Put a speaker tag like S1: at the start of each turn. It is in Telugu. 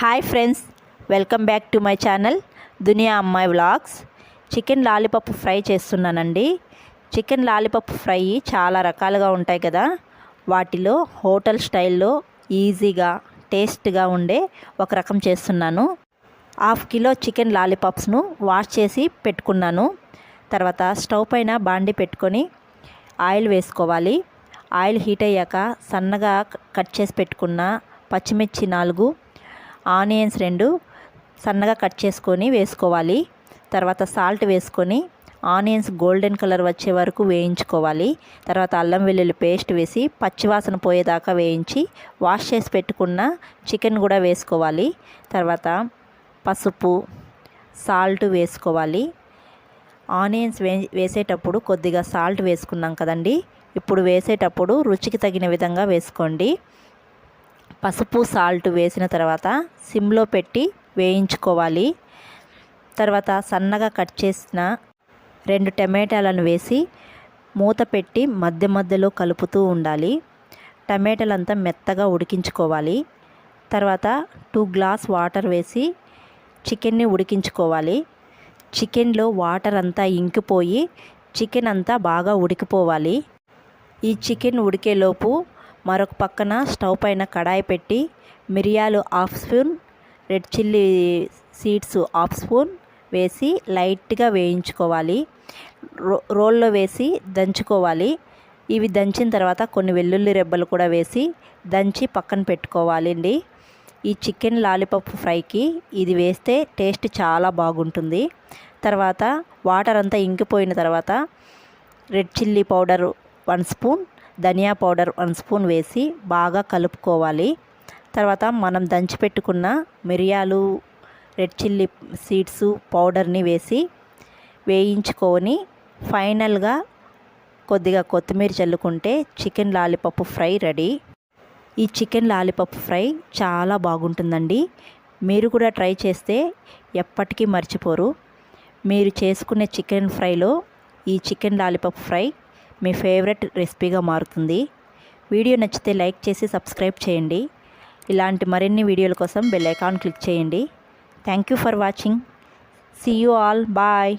S1: Hi friends welcome back to my channel దునియా అమ్మాయి వ్లాగ్స్. చికెన్ లాలీపప్ ఫ్రై చేస్తున్నానండి. చికెన్ లాలీపప్ ఫ్రై చాలా రకాలుగా ఉంటాయి కదా. వాటిలో హోటల్ స్టైల్లో ఈజీగా టేస్ట్గా ఉండే ఒక రకం చేస్తున్నాను. హాఫ్ కిలో చికెన్ లాలీపాప్స్ను వాష్ చేసి పెట్టుకున్నాను. తర్వాత స్టవ్ పైన బాండి పెట్టుకొని ఆయిల్ వేసుకోవాలి. ఆయిల్ హీట్ అయ్యాక సన్నగా కట్ చేసి పెట్టుకున్న పచ్చిమిర్చి నాలుగు ఆనియన్స్ రెండు సన్నగా కట్ చేసుకొని వేసుకోవాలి. తర్వాత సాల్ట్ వేసుకొని ఆనియన్స్ గోల్డెన్ కలర్ వచ్చే వరకు వేయించుకోవాలి. తర్వాత అల్లం వెల్లుల్లి పేస్ట్ వేసి పచ్చివాసన పోయేదాకా వేయించి వాష్ చేసి పెట్టుకున్న చికెన్ కూడా వేసుకోవాలి. తర్వాత పసుపు సాల్ట్ వేసుకోవాలి. ఆనియన్స్ వే వేసేటప్పుడు కొద్దిగా సాల్ట్ వేసుకున్నాం కదండి. ఇప్పుడు వేసేటప్పుడు రుచికి తగిన విధంగా వేసుకోండి. పసుపు సాల్ట్ వేసిన తర్వాత సిమ్లో పెట్టి వేయించుకోవాలి. తర్వాత సన్నగా కట్ చేసిన రెండు టమాటాలను వేసి మూత పెట్టి మధ్య మధ్యలో కలుపుతూ ఉండాలి. టమాటాలంతా మెత్తగా ఉడికించుకోవాలి. తర్వాత టూ గ్లాస్ వాటర్ వేసి చికెన్ని ఉడికించుకోవాలి. చికెన్లో వాటర్ అంతా ఇంకిపోయి చికెన్ అంతా బాగా ఉడికిపోవాలి. ఈ చికెన్ ఉడికేలోపు మరొక పక్కన స్టవ్ పైన కడాయి పెట్టి మిరియాలు half spoon red chilli seeds half spoon వేసి లైట్గా వేయించుకోవాలి. రో రోల్లో వేసి దంచుకోవాలి. ఇవి దంచిన తర్వాత కొన్ని వెల్లుల్లి రెబ్బలు కూడా వేసి దంచి పక్కన పెట్టుకోవాలండి. ఈ చికెన్ లాలీపాప్ ఫ్రైకి ఇది వేస్తే టేస్ట్ చాలా బాగుంటుంది. తర్వాత వాటర్ అంతా ఇంకిపోయిన తర్వాత red chilli powder one spoon ధనియా పౌడర్ వన్ స్పూన్ వేసి బాగా కలుపుకోవాలి. తర్వాత మనం దంచి పెట్టుకున్న మిరియాలు రెడ్ చిల్లీ సీడ్స్ పౌడర్ని వేసి వేయించుకొని ఫైనల్గా కొద్దిగా కొత్తిమీర చల్లుకుంటే చికెన్ లాలీపప్పు ఫ్రై రెడీ. ఈ చికెన్ లాలీపప్ ఫ్రై చాలా బాగుంటుందండి. మీరు కూడా ట్రై చేస్తే ఎప్పటికీ మర్చిపోరు. మీరు చేసుకునే చికెన్ ఫ్రైలో ఈ చికెన్ లాలిపప్ ఫ్రై మీ ఫేవరెట్ రెసిపీగా మారుతుంది. వీడియో నచ్చితే లైక్ చేసి సబ్స్క్రైబ్ చేయండి. ఇలాంటి మరిన్ని వీడియోల కోసం బెల్ ఐకాన్ క్లిక్ చేయండి. Thank you for watching. See you all. Bye.